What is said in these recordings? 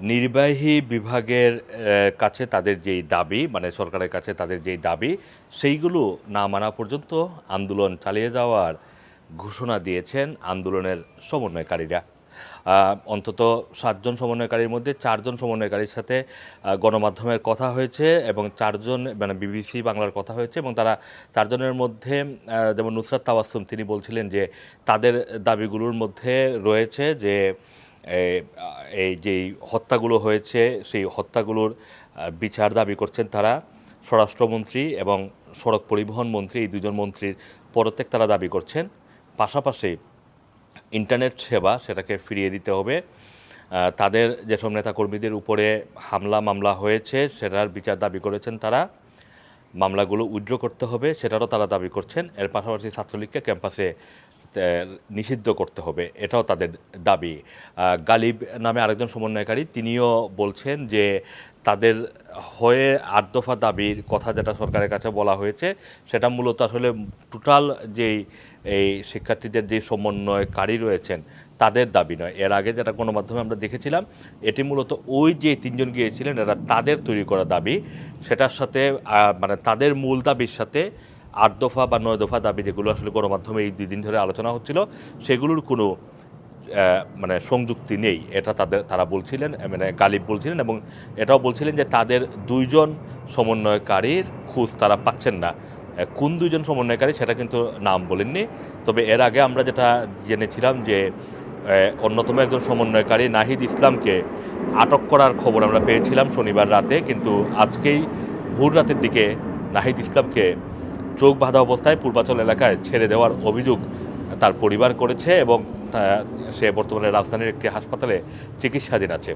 নির্বাহী বিভাগের কাছে তাদের যেই দাবি মানে সরকারের কাছে তাদের যেই দাবি, সেইগুলো না মানা পর্যন্ত আন্দোলন চালিয়ে যাওয়ার ঘোষণা দিয়েছেন আন্দোলনের সমন্বয়কারীরা। অন্তত সাতজন সমন্বয়কারীর মধ্যে চারজন সমন্বয়কারীর সাথে গণমাধ্যমের কথা হয়েছে এবং চারজন মানে বিবিসি বাংলার কথা হয়েছে এবং তারা চারজনের মধ্যে যেমন নুসরাত তাওয়াসুম তিনি বলছিলেন যে তাদের দাবিগুলোর মধ্যে রয়েছে যে এই যেই হত্যাগুলো হয়েছে, সেই হত্যাগুলোর বিচার দাবি করছেন তারা। স্বরাষ্ট্রমন্ত্রী এবং সড়ক পরিবহন মন্ত্রী, এই দুজন মন্ত্রীর পদত্যাগ তারা দাবি করছেন। পাশাপাশি ইন্টারনেট সেবা সেটাকে ফিরিয়ে দিতে হবে। তাদের যেসব নেতাকর্মীদের উপরে হামলা, মামলা হয়েছে, সেটার বিচার দাবি করেছেন তারা। মামলাগুলো উইথড্র করতে হবে, সেটারও তারা দাবি করছেন। এর পাশাপাশি ছাত্রলীগকে ক্যাম্পাসে নিষিদ্ধ করতে হবে, এটাও তাদের দাবি। গালিব নামে আরেকজন সমন্বয়কারী, তিনিও বলছেন যে তাদের হয়ে আট দফা দাবির কথা যেটা সরকারের কাছে বলা হয়েছে, সেটা মূলত আসলে টোটাল যেই, এই শিক্ষার্থীদের যে সমন্বয়কারী রয়েছেন, তাদের দাবি নয়। এর আগে যেটা গণমাধ্যমে আমরা দেখেছিলাম, এটি মূলত ওই যে তিনজন গিয়েছিলেন, এরা তাদের তৈরি করা দাবি, সেটার সাথে মানে তাদের মূল দাবির সাথে আট দফা বা নয় দফা দাবি যেগুলো আসলে গণমাধ্যমে এই দুই দিন ধরে আলোচনা হচ্ছিল, সেগুলোর কোনো মানে সংযুক্তি নেই। এটা তাদের, তারা বলছিলেন মানে গালিব বলছিলেন এবং এটাও বলছিলেন যে তাদের দুইজন সমন্বয়কারীর খোঁজ তারা পাচ্ছেন না। কোন দুইজন সমন্বয়কারী সেটা কিন্তু নাম বলেননি। তবে এর আগে আমরা যেটা জেনেছিলাম যে অন্যতম একজন সমন্বয়কারী নাহিদ ইসলামকে আটক করার খবর আমরা পেয়েছিলাম শনিবার রাতে, কিন্তু আজকেই ভোর রাতের দিকে নাহিদ ইসলামকে চোখ বাঁধা অবস্থায় পূর্বাচল এলাকায় ছেড়ে দেওয়ার অভিযোগ তার পরিবার করেছে এবং সে বর্তমানে রাজধানীর একটি হাসপাতালে চিকিৎসাধীন আছে।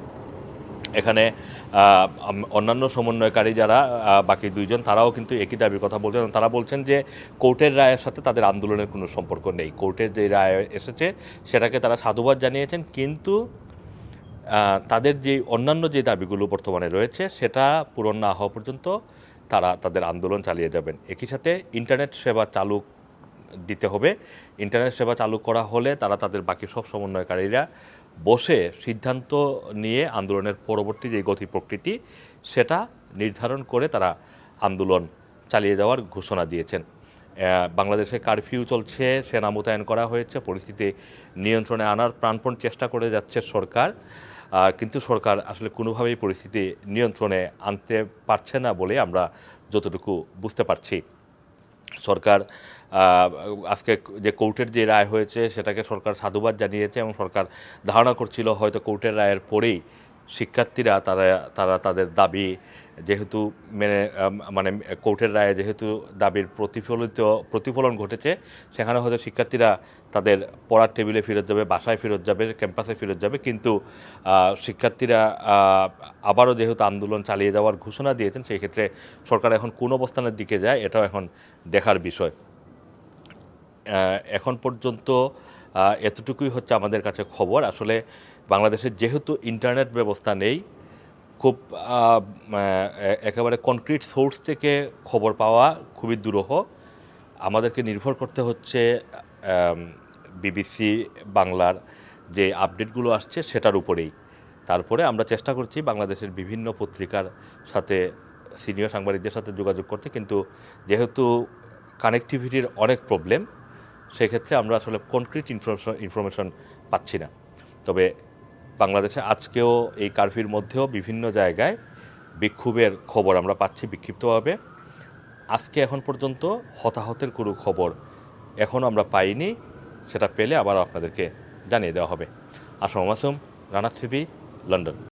এখানে অন্যান্য সমন্বয়কারী যারা বাকি দুইজন, তারাও কিন্তু একই দাবির কথা বলছেন। তারা বলছেন যে, কোর্টের রায়ের সাথে তাদের আন্দোলনের কোনো সম্পর্ক নেই। কোর্টের যে রায় এসেছে, সেটাকে তারা সাধুবাদ জানিয়েছেন। কিন্তু তাদের যে অন্যান্য যে দাবিগুলো বর্তমানে রয়েছে, সেটা পূরণ না হওয়া পর্যন্ত তারা তাদের আন্দোলন চালিয়ে যাবেন। একই সাথে ইন্টারনেট সেবা চালু দিতে হবে। ইন্টারনেট সেবা চালু করা হলে তারা তাদের বাকি সব সমন্বয়কারীরা বসে সিদ্ধান্ত নিয়ে আন্দোলনের পরবর্তী যে গতি প্রকৃতি, সেটা নির্ধারণ করে তারা আন্দোলন চালিয়ে যাওয়ার ঘোষণা দিয়েছেন। বাংলাদেশে কারফিউ চলছে, সেনা মোতায়েন করা হয়েছে, পরিস্থিতি নিয়ন্ত্রণে আনার প্রাণপণ চেষ্টা করে যাচ্ছে সরকার। কিন্তু সরকার আসলে কোনোভাবেই পরিস্থিতি নিয়ন্ত্রণে আনতে পারছে না বলে আমরা যতটুকু বুঝতে পারছি। সরকার আজকে যে কোর্টের যে রায় হয়েছে সেটাকে সরকার সাধুবাদ জানিয়েছে এবং সরকার ধারণা করছিল হয়তো কোর্টের রায়ের পরেই শিক্ষার্থীরা তারা তারা তাদের দাবি যেহেতু মেনে মানে কোর্টের রায়ে যেহেতু দাবির প্রতিফলিত, প্রতিফলন ঘটেছে, সেখানে হয়তো শিক্ষার্থীরা তাদের পড়ার টেবিলে ফেরত যাবে, বাসায় ফেরত যাবে, ক্যাম্পাসে ফেরত যাবে, কিন্তু শিক্ষার্থীরা আবারও যেহেতু আন্দোলন চালিয়ে যাওয়ার ঘোষণা দিয়েছেন, সেই ক্ষেত্রে সরকার এখন কোন অবস্থানের দিকে যায়, এটাও এখন দেখার বিষয়। এখন পর্যন্ত এতটুকুই হচ্ছে আমাদের কাছে খবর। আসলে বাংলাদেশের যেহেতু ইন্টারনেট ব্যবস্থা নেই খুব একেবারে কনক্রিট সোর্স থেকে খবর পাওয়া খুবই দুরূহ। আমাদেরকে নির্ভর করতে হচ্ছে বিবিসি বাংলার যে আপডেটগুলো আসছে সেটার উপরেই। তারপরে আমরা চেষ্টা করছি বাংলাদেশের বিভিন্ন পত্রিকার সাথে সিনিয়র সাংবাদিকদের সাথে যোগাযোগ করতে। কিন্তু যেহেতু কানেক্টিভিটির অনেক প্রবলেম সেক্ষেত্রে আমরা আসলে কনক্রিট ইনফরমেশন ইনফরমেশন পাচ্ছি না। তবে বাংলাদেশে আজকেও এই কারফির মধ্যেও বিভিন্ন জায়গায় বিক্ষোভের খবর আমরা পাচ্ছি বিক্ষিপ্তভাবে। আজকে এখন পর্যন্ত হতাহতের কোনো খবর এখনও আমরা পাইনি, সেটা পেলে আবার আপনাদেরকে জানিয়ে দেওয়া হবে। আসম মাসুম রানা থ্রিভি লন্ডন।